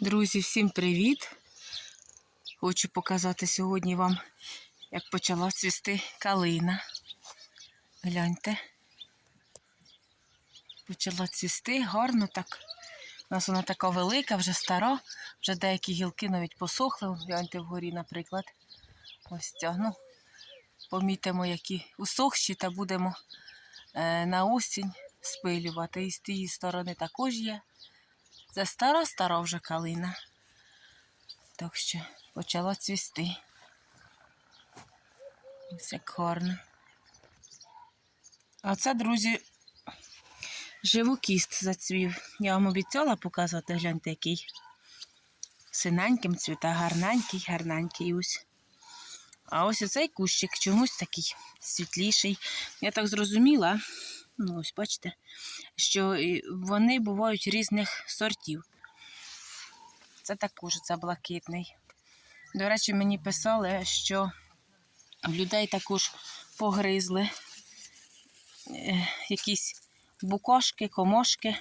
Друзі, всім привіт! Хочу показати сьогодні вам, як почала цвісти калина. Гляньте. Почала цвісти гарно так. У нас вона така велика, вже стара, вже деякі гілки навіть посохли. Гляньте вгорі, наприклад. Ось ця. Ну, помітимо, які усохші, та будемо е, на осінь спилювати. І з тієї сторони також є. Це стара-стара вже калина. Так що почала цвісти. Ось як гарно. А це, друзі, живокіст зацвів. Я вам обіцяла показати, гляньте, який. Синеньким цвіта, гарненький, гарненький ось. А ось оцей кущик чомусь такий світліший. Я так зрозуміла, ну ось бачите, що вони бувають різних сортів. Це також це блакитний. До речі, мені писали, що в людей також погризли е, якісь букошки, комошки,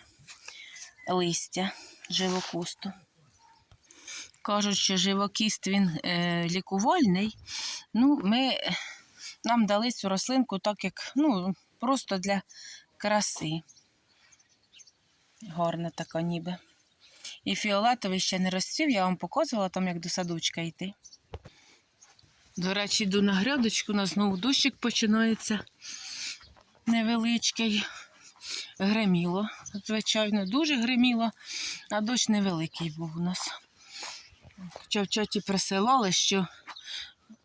листя живокусту. Кажуть, що живокіст він е, лікувальний. Ну, ми, нам дали цю рослинку так, як ну, просто для краси. Гарна така ніби. І фіолетовий ще не розцвів, я вам показувала там, як до садочка йти. До речі, йду на грядочку, у нас знову дощик починається невеличкий. Греміло, звичайно, дуже греміло, а дощ невеликий був у нас. Хоча в чаті присилали, що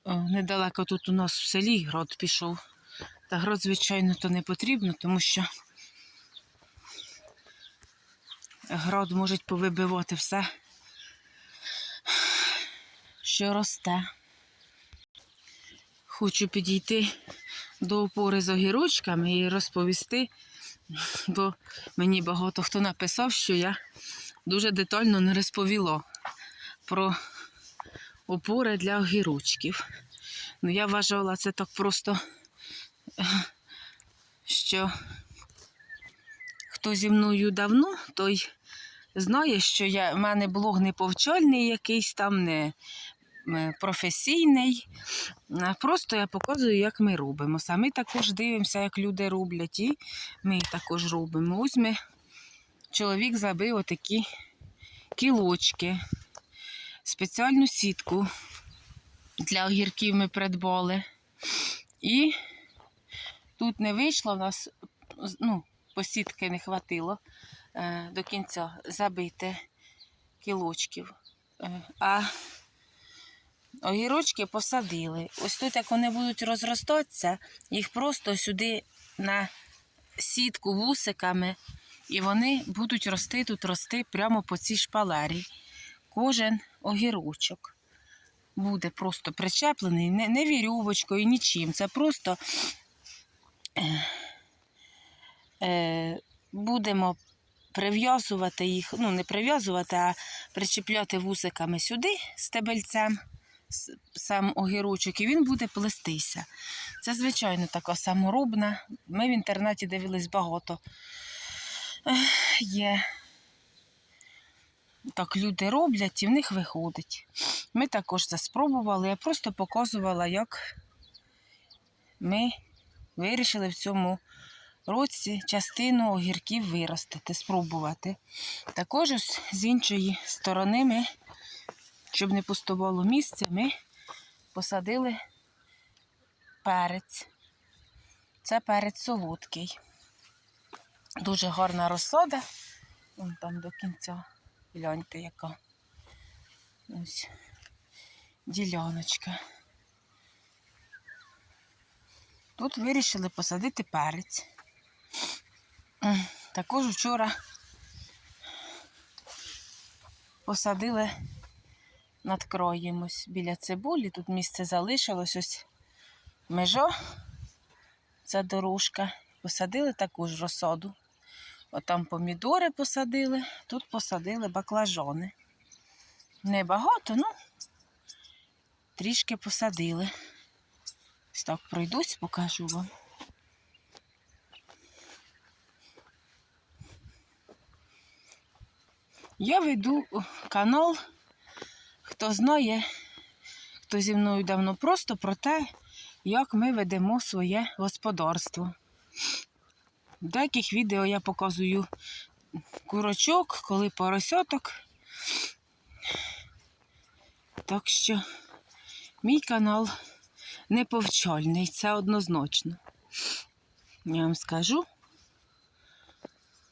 недалеко тут у нас в селі град пішов. Та град, звичайно, то не потрібно, тому що град може повибивати все, що росте. Хочу підійти до опори з огірочками і розповісти, бо мені багато хто написав, що я дуже детально не розповіла про опори для огірочків. Ну, я вважала це так просто, що хто зі мною давно, той знає, що я, в мене блог не повчальний якийсь там, не професійний. Просто я показую, як ми робимо. Самі також дивимося, як люди роблять, і ми також робимо. Ось ми чоловік забив отакі кілочки, спеціальну сітку для огірків ми придбали. І тут не вийшло, в нас ну, посітки не хватило е, до кінця забити кілочків. Е, а огірочки посадили. Ось тут, як вони будуть розростатися, їх просто сюди на сітку вусиками, і вони будуть рости тут рости прямо по цій шпалері. Кожен огірочок буде просто причеплений, не, не вірьовочкою, нічим. Це просто будемо прив'язувати їх, ну не прив'язувати, а причіпляти вусиками сюди стебельцем сам огірочок, і він буде плестися. Це, звичайно, така саморобна. Ми в інтернеті дивились багато. Є. Так люди роблять і в них виходить. Ми також це спробували. Я просто показувала, як ми вирішили в цьому році частину огірків виростити, спробувати. Також з іншої сторони ми, щоб не пустувало місце, ми посадили перець. Це перець солодкий. Дуже гарна розсада. Вон там до кінця. Гляньте, яка. Ось діляночка. Тут вирішили посадити перець. Також вчора посадили над кроєм ось біля цибулі. Тут місце залишилось ось межа. Це дорожка. Посадили таку ж розсаду. Отам помідори посадили, тут посадили баклажани. Небагато, ну трішки посадили. Ось так пройдусь, покажу вам. Я веду канал, хто знає, хто зі мною давно просто про те, як ми ведемо своє господарство. В деяких відео я показую курочок, коли поросяток. Так що мій канал не повчальний, це однозначно. Я вам скажу.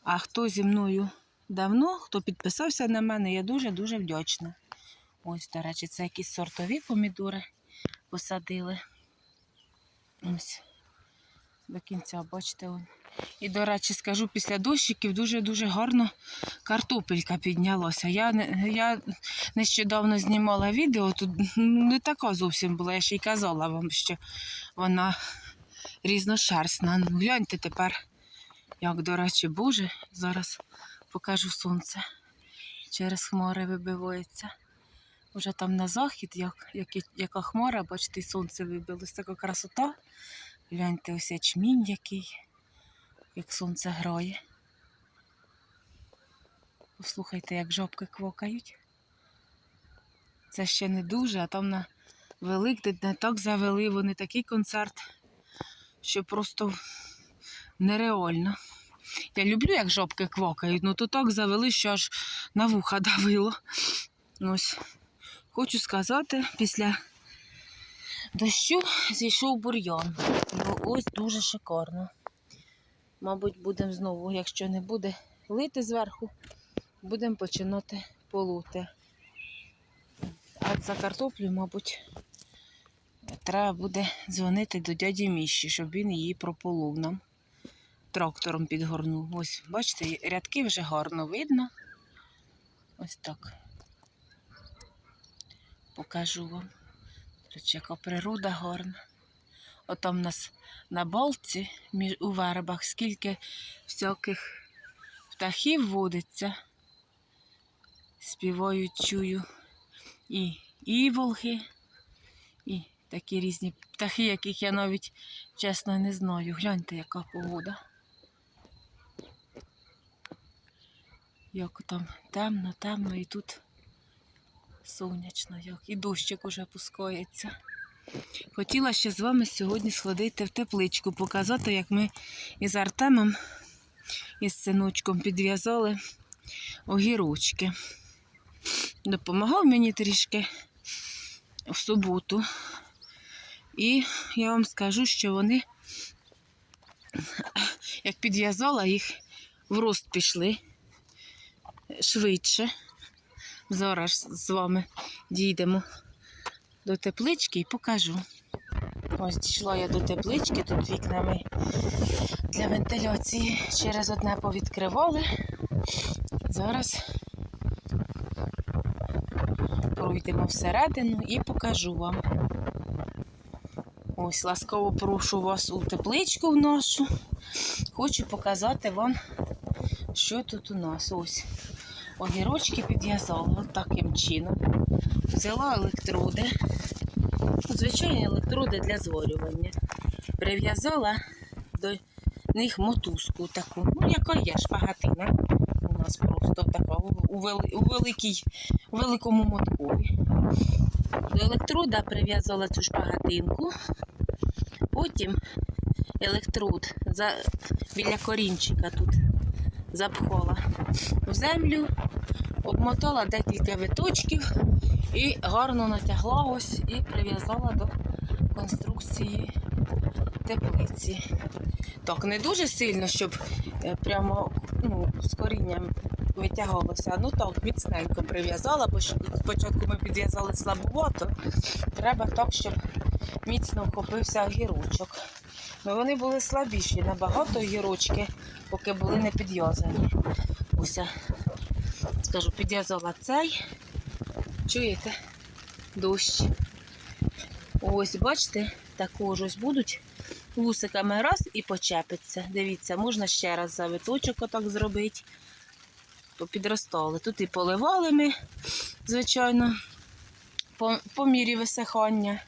А хто зі мною давно, хто підписався на мене, я дуже-дуже вдячна. Ось, до речі, це якісь сортові помідори посадили. Ось. До кінця, бачите. І, до речі, скажу, після дощиків дуже-дуже гарно картопелька піднялася. Я, я нещодавно знімала відео, тут не така зовсім була. Я ще й казала вам, що вона різношерстна. Ну, гляньте тепер, як, до речі, Боже, зараз покажу сонце. Через хмари вибивається. Уже там на захід, як, як, яка хмара, бачите, сонце вибилось. Така красота. Гляньте, ось ячмінь який, як сонце грає. Послухайте, як жопки квокають. Це ще не дуже, а там на Великдень так завели вони такий концерт, що просто нереально. Я люблю, як жопки квокають, ну то так завели, що аж на вуха давило. Ось. Хочу сказати, після дощу зійшов бур'ян. Ось дуже шикарно. Мабуть, будемо знову, якщо не буде лити зверху, будемо починати полути. А за картоплю, мабуть, треба буде дзвонити до дяді Міші, щоб він її прополов нам. Трактором підгорнув. Ось, бачите, рядки вже гарно видно. Ось так. Покажу вам. Речі, яка природа гарна. Отам у нас на балці між, у вербах скільки всяких птахів водиться. Співають, чую. І іволги, і такі різні птахи, яких я навіть чесно не знаю. Гляньте, яка погода. Як там темно, темно і тут сонячно, як і дощик уже пускається. Хотіла ще з вами сьогодні сходити в тепличку, показати, як ми із Артемом із синочком підв'язали огірочки. Допомагав мені трішки в суботу. І я вам скажу, що вони, як підв'язала, їх в рост пішли швидше. Зараз з вами дійдемо до теплички і покажу. Ось дійшла я до теплички, тут вікнами для вентиляції через одне повідкривали. Зараз пройдемо всередину і покажу вам. Ось, ласкаво прошу вас у тепличку в нашу. Хочу показати вам, що тут у нас. Ось огірочки підв'язала таким чином. Взяла електроди, звичайні електроди для зварювання. Прив'язала до них мотузку таку, ну, яка є шпагатина. У нас просто така у, великій, у великому моткові. До електрода прив'язала цю шпагатинку, потім електрод за, біля корінчика тут запхала в землю, обмотала декілька виточків і гарно натягла ось і прив'язала до конструкції теплиці. Так, не дуже сильно, щоб е, прямо ну, з корінням витягалося. Ну так, міцненько прив'язала, бо спочатку ми підв'язали слабовато. Треба так, щоб міцно вхопився огірочок. Ну, вони були слабіші, набагато огірочки, поки були не підв'язані. Ось, скажу, підв'язала цей. Чуєте? Дощ. Ось, бачите, також ось будуть вусиками раз і почепиться. Дивіться, можна ще раз завиточок отак зробити. Попідростали. Тут і поливали ми, звичайно, по, по мірі висихання.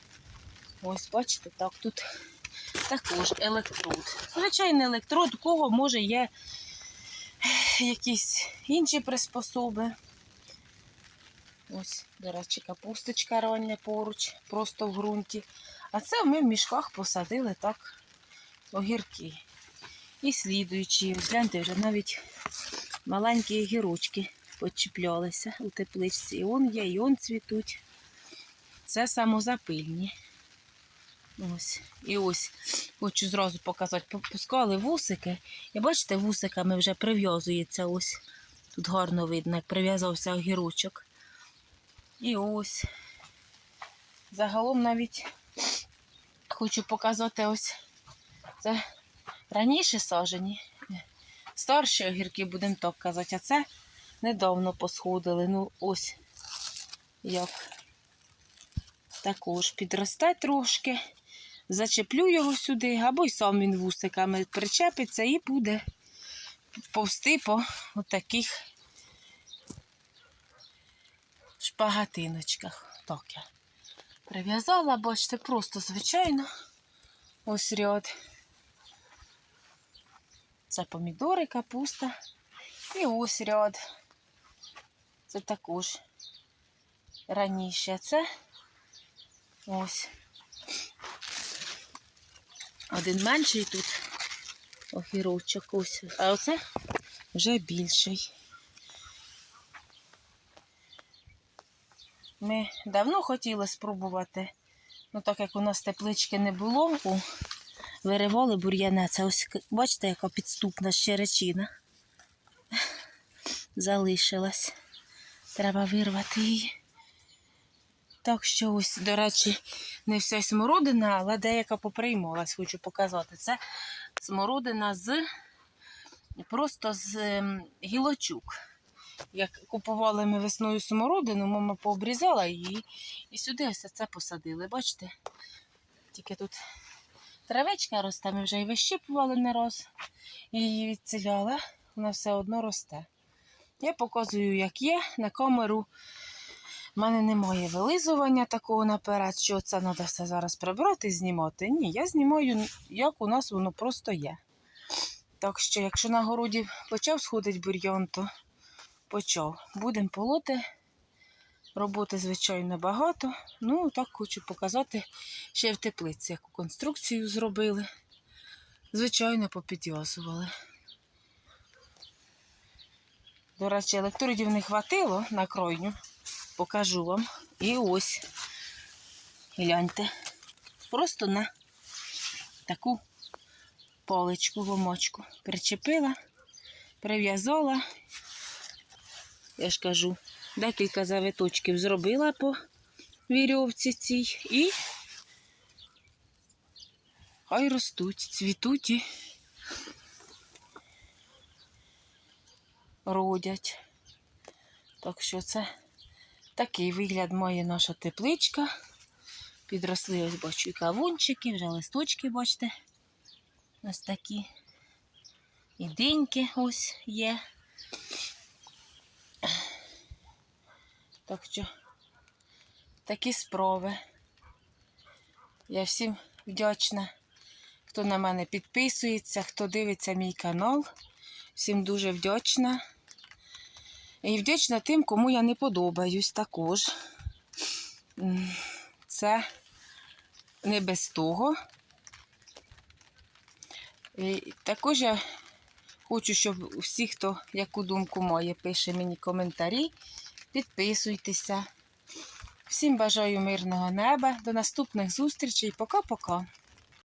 Ось, бачите, так, тут також електрод. Звичайний електрод, у кого може є якісь інші приспособи. Ось, до речі, капусточка рання поруч, просто в ґрунті. А це ми в мішках посадили так огірки. І слідуючі, ось гляньте, вже навіть маленькі огірочки почіплялися у тепличці. І он є, і он цвітуть. Це самозапильні. Ось. І ось хочу зразу показати. Попускали вусики. І бачите, вусиками вже прив'язується ось. Тут гарно видно, як прив'язався огірочок. І ось. Загалом навіть хочу показати ось це раніше сажені. Старші огірки, будемо так казати, а це недавно посходили. Ну, ось як також підросте трошки. Зачеплю його сюди, або й сам він вусиками причепиться і буде повсти по таких шпагатиночках. Так я прив'язала, бачите, просто звичайно. Ось ряд. Це помідори, капуста. І ось ряд. Це також раніше. Це ось. Один менший тут огірочок ось. А оце вже більший. Ми давно хотіли спробувати, ну так як у нас теплички не було, виривали бур'яне. Це ось, бачите, яка підступна щеречина залишилась. Треба вирвати її. Так що ось, до речі, не вся смородина, але деяка поприймалась, хочу показати. Це смородина з просто з ем, гілочок. Як купували ми весною смородину, мама пообрізала її і сюди ось це посадили. Бачите? Тільки тут травичка росте, ми вже і вищипували не раз, її відціляли, вона все одно росте. Я показую, як є, на камеру. У мене немає вилизування такого наперед, що це треба все зараз прибрати і знімати. Ні, я знімаю, як у нас воно просто є. Так що, якщо на городі почав сходити бур'ян, то почав. Будемо полоти. Роботи, звичайно, багато. Ну, так хочу показати ще в теплиці, яку конструкцію зробили. Звичайно, попідв'язували. До речі, електродів не хватило на кройню. Покажу вам. І ось. Гляньте. Просто на таку поличку, ломочку. Причепила, прив'язала. Я ж кажу, декілька завиточків зробила по вірьовці цій і хай ростуть, цвітуть і родять. Так що це такий вигляд має наша тепличка. Підросли, ось бачу, і кавунчики, вже листочки, бачите. Ось такі. І диньки ось є. Так що такі справи. Я всім вдячна, хто на мене підписується, хто дивиться мій канал. Всім дуже вдячна. І вдячна тим, кому я не подобаюсь також. Це не без того. І також я хочу, щоб всі, хто яку думку має, пише мені коментарі, підписуйтеся. Всім бажаю мирного неба. До наступних зустрічей. Пока-пока.